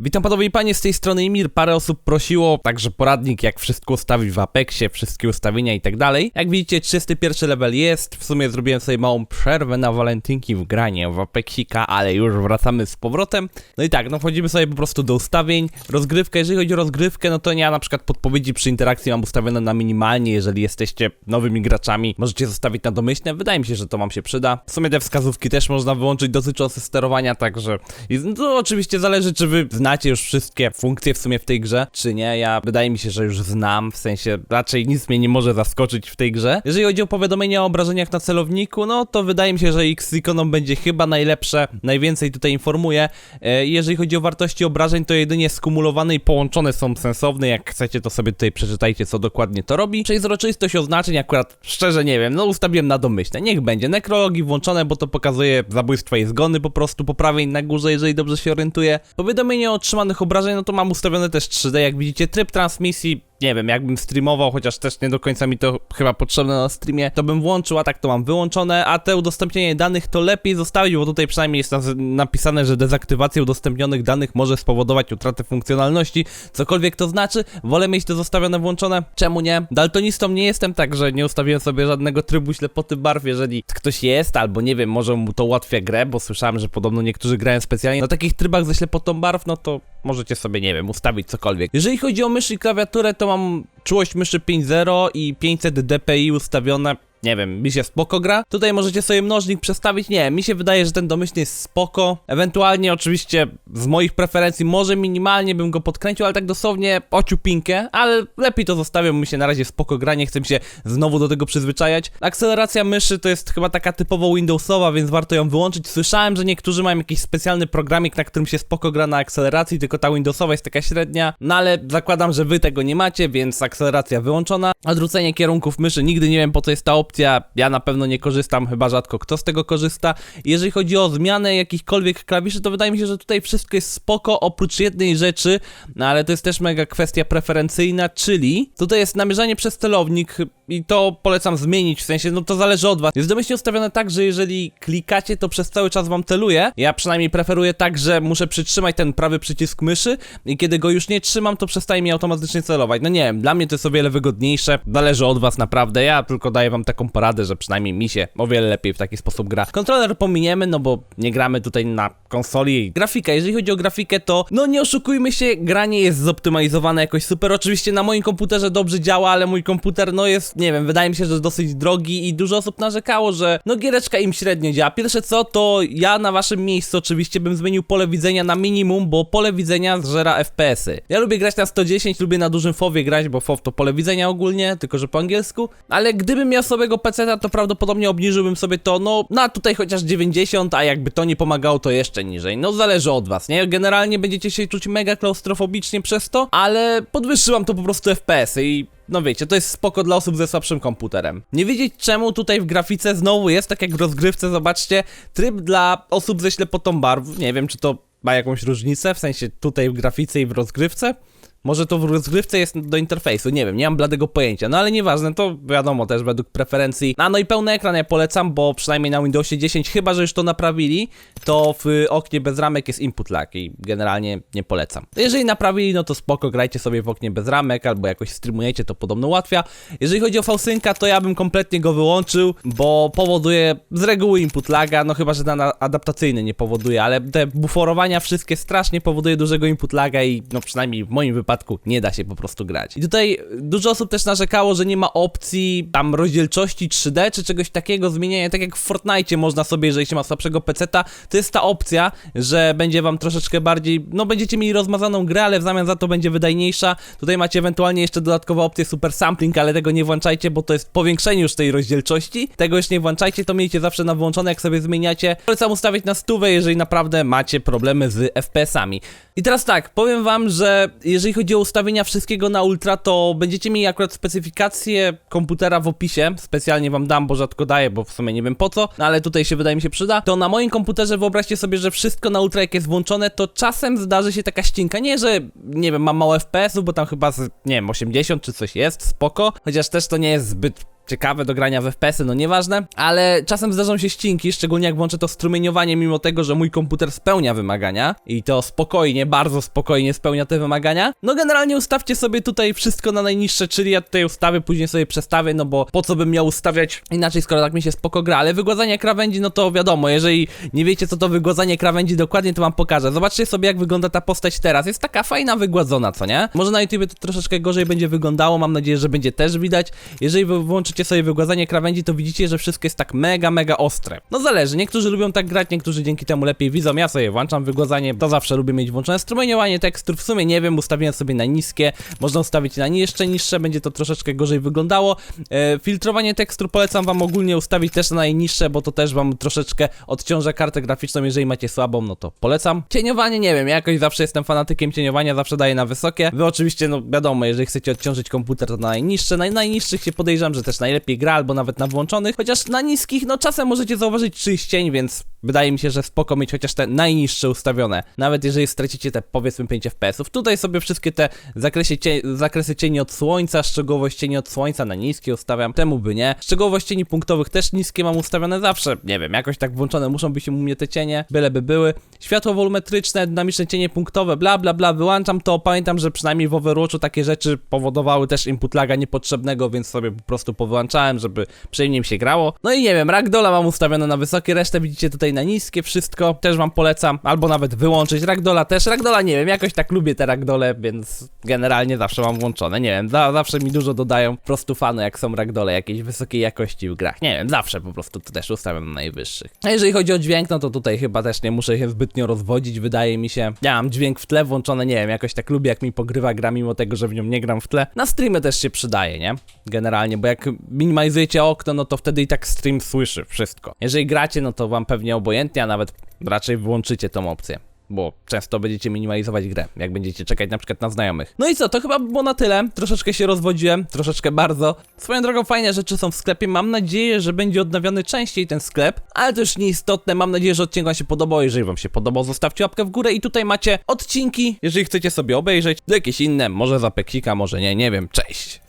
Witam panowie i panie, z tej strony Imir. Parę osób prosiło, także poradnik jak wszystko ustawić w Apexie, wszystkie ustawienia i tak dalej. Jak widzicie 31 level jest, w sumie zrobiłem sobie małą przerwę na walentynki w granie w Apexika, ale już wracamy z powrotem. No i tak, no wchodzimy sobie po prostu do ustawień. Rozgrywkę, jeżeli chodzi o rozgrywkę, no to ja na przykład podpowiedzi przy interakcji mam ustawione na minimalnie, jeżeli jesteście nowymi graczami, możecie zostawić na domyślne, wydaje mi się, że to wam się przyda. W sumie te wskazówki też można wyłączyć dotyczące sterowania, także no oczywiście zależy, czy wy znacie już wszystkie funkcje w sumie w tej grze, czy nie. Ja wydaje mi się, że już znam, w sensie raczej nic mnie nie może zaskoczyć w tej grze. Jeżeli chodzi o powiadomienia o obrażeniach na celowniku, no to wydaje mi się, że X ikoną będzie chyba najlepsze, najwięcej tutaj informuje. Jeżeli chodzi o wartości obrażeń, to jedynie skumulowane i połączone są sensowne. Jak chcecie, to sobie tutaj przeczytajcie, co dokładnie to robi. Przezroczystość oznaczeń akurat szczerze nie wiem, no ustawiłem na domyślne. Niech będzie. Nekrologii włączone, bo to pokazuje zabójstwa i zgony po prostu po prawej na górze, jeżeli dobrze się orientuję. Powiadomienie o otrzymanych obrażeń, no to mam ustawione też 3D. Jak widzicie, tryb transmisji nie wiem, jakbym streamował, chociaż też nie do końca mi to chyba potrzebne na streamie, to bym włączył, a tak to mam wyłączone, a te udostępnienie danych to lepiej zostawić, bo tutaj przynajmniej jest napisane, że dezaktywacja udostępnionych danych może spowodować utratę funkcjonalności, cokolwiek to znaczy, wolę mieć to zostawione włączone, czemu nie? Daltonistą nie jestem, także nie ustawiłem sobie żadnego trybu ślepoty barw, jeżeli ktoś jest, albo nie wiem, może mu to ułatwia grę, bo słyszałem, że podobno niektórzy grają specjalnie na takich trybach ze ślepotą barw, no to możecie sobie, nie wiem, ustawić cokolwiek. Jeżeli chodzi o mysz i klawiaturę, to mam czułość myszy 5.0 i 500 dpi ustawione. Nie wiem, mi się spoko gra. Tutaj możecie sobie mnożnik przestawić. Nie, mi się wydaje, że ten domyślny jest spoko. Ewentualnie, oczywiście, z moich preferencji, może minimalnie bym go podkręcił, ale tak dosłownie ociupinkę. Ale lepiej to zostawiam, mi się na razie spoko gra, nie chcę się znowu do tego przyzwyczajać. Akceleracja myszy to jest chyba taka typowo Windowsowa, więc warto ją wyłączyć. Słyszałem, że niektórzy mają jakiś specjalny programik, na którym się spoko gra na akceleracji, tylko ta Windowsowa jest taka średnia. No ale zakładam, że wy tego nie macie, więc akceleracja wyłączona. Odwrócenie kierunków myszy, nigdy nie wiem po co jest ta opcja. Ja na pewno nie korzystam, chyba rzadko kto z tego korzysta. Jeżeli chodzi o zmianę jakichkolwiek klawiszy, to wydaje mi się, że tutaj wszystko jest spoko, oprócz jednej rzeczy, no ale to jest też mega kwestia preferencyjna, czyli tutaj jest namierzanie przez celownik i to polecam zmienić, w sensie, no to zależy od was. Jest domyślnie ustawione tak, że jeżeli klikacie, to przez cały czas wam celuje. Ja przynajmniej preferuję tak, że muszę przytrzymać ten prawy przycisk myszy i kiedy go już nie trzymam, to przestaje mi automatycznie celować. No nie wiem, dla mnie to jest o wiele wygodniejsze, zależy od was naprawdę, ja tylko daję wam taką poradę, że przynajmniej mi się o wiele lepiej w taki sposób gra. Kontroler pominiemy, no bo nie gramy tutaj na konsoli. Grafika, jeżeli chodzi o grafikę, to no nie oszukujmy się, gra nie jest zoptymalizowane jakoś super. Oczywiście na moim komputerze dobrze działa, ale mój komputer no jest, nie wiem, wydaje mi się, że dosyć drogi i dużo osób narzekało, że no giereczka im średnio działa. Pierwsze co, to ja na waszym miejscu oczywiście bym zmienił pole widzenia na minimum, bo pole widzenia zżera FPS-y. Ja lubię grać na 110, lubię na dużym FOWie grać, bo FOW to pole widzenia ogólnie, tylko że po angielsku, ale gdybym miał samego PC, to prawdopodobnie obniżyłbym sobie to, no, na tutaj chociaż 90, a jakby to nie pomagało, to jeszcze niżej. No, zależy od was, nie? Generalnie będziecie się czuć mega klaustrofobicznie przez to, ale podwyższyłam to po prostu FPS-y i no wiecie, to jest spoko dla osób ze słabszym komputerem. Nie wiedzieć czemu tutaj w grafice znowu jest, tak jak w rozgrywce, zobaczcie, tryb dla osób ze ślepotą barw. Nie wiem, czy to ma jakąś różnicę, w sensie tutaj w grafice i w rozgrywce. Może to w rozgrywce jest do interfejsu, nie wiem, nie mam bladego pojęcia, no ale nieważne, to wiadomo też według preferencji. A no i pełny ekran ja polecam, bo przynajmniej na Windowsie 10, chyba że już to naprawili, to w oknie bez ramek jest input lag i generalnie nie polecam. Jeżeli naprawili, no to spoko, grajcie sobie w oknie bez ramek albo jakoś streamujecie, to podobno ułatwia. Jeżeli chodzi o fałsynka, to ja bym kompletnie go wyłączył, bo powoduje z reguły input laga, no chyba, że ten adaptacyjny nie powoduje, ale te buforowania wszystkie strasznie powoduje dużego input laga i no przynajmniej w moim wypadku nie da się po prostu grać. I tutaj dużo osób też narzekało, że nie ma opcji tam rozdzielczości 3D czy czegoś takiego zmieniania, tak jak w Fortnite można sobie, jeżeli się ma słabszego peceta, to jest ta opcja, że będzie wam troszeczkę bardziej, no będziecie mieli rozmazaną grę, ale w zamian za to będzie wydajniejsza. Tutaj macie ewentualnie jeszcze dodatkową opcję super sampling, ale tego nie włączajcie, bo to jest powiększenie już tej rozdzielczości. Tego już nie włączajcie, to miejcie zawsze na włączone, jak sobie zmieniacie. Polecam ustawić na stówę, jeżeli naprawdę macie problemy z FPS-ami. I teraz tak, powiem wam, że jeżeli chodzi o ustawienia wszystkiego na ultra, to będziecie mieli akurat specyfikację komputera w opisie. Specjalnie wam dam, bo rzadko daję, bo w sumie nie wiem po co, no ale tutaj się wydaje mi się przyda. To na moim komputerze wyobraźcie sobie, że wszystko na ultra jak jest włączone, to czasem zdarzy się taka ścinka. Nie, że nie wiem, mam mało FPS-ów, bo tam chyba z, nie wiem, 80 czy coś jest, spoko. Chociaż też to nie jest zbyt ciekawe do grania w FPS-y, no nieważne, ale czasem zdarzą się ścinki, szczególnie jak włączę to strumieniowanie, mimo tego, że mój komputer spełnia wymagania i to spokojnie, bardzo spokojnie spełnia te wymagania. No generalnie ustawcie sobie tutaj wszystko na najniższe, czyli ja tutaj ustawię, później sobie przestawię, no bo po co bym miał ustawiać inaczej, skoro tak mi się spoko gra, ale wygładzanie krawędzi, no to wiadomo, jeżeli nie wiecie co to wygładzanie krawędzi dokładnie, to wam pokażę. Zobaczcie sobie jak wygląda ta postać teraz, jest taka fajna wygładzona, co nie? Może na YouTube to troszeczkę gorzej będzie wyglądało, mam nadzieję, że będzie też widać. Jeżeli wy włączycie sobie wygładzanie krawędzi, to widzicie, że wszystko jest tak mega, mega ostre. No zależy, niektórzy lubią tak grać, niektórzy dzięki temu lepiej widzą, ja sobie włączam wygładzanie, to zawsze lubię mieć włączone strumieniowanie tekstur, w sumie nie wiem, ustawiłem sobie na niskie, można ustawić na jeszcze niższe, będzie to troszeczkę gorzej wyglądało. E, filtrowanie tekstur polecam wam ogólnie ustawić też na najniższe, bo to też wam troszeczkę odciąża kartę graficzną, jeżeli macie słabą, no to polecam. Cieniowanie, nie wiem, ja jakoś zawsze jestem fanatykiem cieniowania, zawsze daję na wysokie. Wy oczywiście, no wiadomo, jeżeli chcecie odciążyć komputer, to na najniższe, na najniższych się podejrzewam, że też najlepiej gra, albo nawet na włączonych, chociaż na niskich, no czasem możecie zauważyć czyjś cień, więc wydaje mi się, że spoko mieć chociaż te najniższe ustawione, nawet jeżeli stracicie te powiedzmy 5 FPS-ów. Tutaj sobie wszystkie te zakresy, cie zakresy cieni od słońca, szczegółowość cieni od słońca na niskie ustawiam, temu by nie. Szczegółowość cieni punktowych też niskie mam ustawione zawsze, nie wiem, jakoś tak włączone muszą być u mnie te cienie, byleby były. Światło wolumetryczne, dynamiczne cienie punktowe, bla bla bla, wyłączam to, pamiętam, że przynajmniej w Overwatchu takie rzeczy powodowały też input laga niepotrzebnego, więc sobie po prostu powyłączałem, żeby przyjemniej mi się grało. No i nie wiem, ragdola mam ustawione na wysokie, resztę widzicie tutaj na niskie, wszystko, też wam polecam, albo nawet wyłączyć ragdola też, ragdola nie wiem, jakoś tak lubię te ragdole, więc generalnie zawsze mam włączone, nie wiem, za, zawsze mi dużo dodają po prostu fany, jak są ragdole jakiejś wysokiej jakości w grach, nie wiem, zawsze po prostu to też ustawiam na najwyższych. A jeżeli chodzi o dźwięk, no to tutaj chyba też nie muszę się zbytnio rozwodzić, wydaje mi się, ja mam dźwięk w tle włączony, nie wiem, jakoś tak lubię, jak mi pogrywa gra, mimo tego, że w nią nie gram w tle. Na streamy też się przydaje, nie? Generalnie, bo jak minimalizujecie okno, no to wtedy i tak stream słyszy wszystko. Jeżeli gracie, no to wam pewnie obojętnie, a nawet raczej wyłączycie tą opcję. Bo często będziecie minimalizować grę, jak będziecie czekać na przykład na znajomych. No i co, to chyba by było na tyle. Troszeczkę się rozwodziłem, troszeczkę bardzo. Swoją drogą fajne rzeczy są w sklepie. Mam nadzieję, że będzie odnawiany częściej ten sklep, ale to już nieistotne. Mam nadzieję, że odcinek wam się podobał. Jeżeli wam się podobał, zostawcie łapkę w górę i tutaj macie odcinki, jeżeli chcecie sobie obejrzeć, jakieś inne, może za peksika, może nie, nie wiem. Cześć!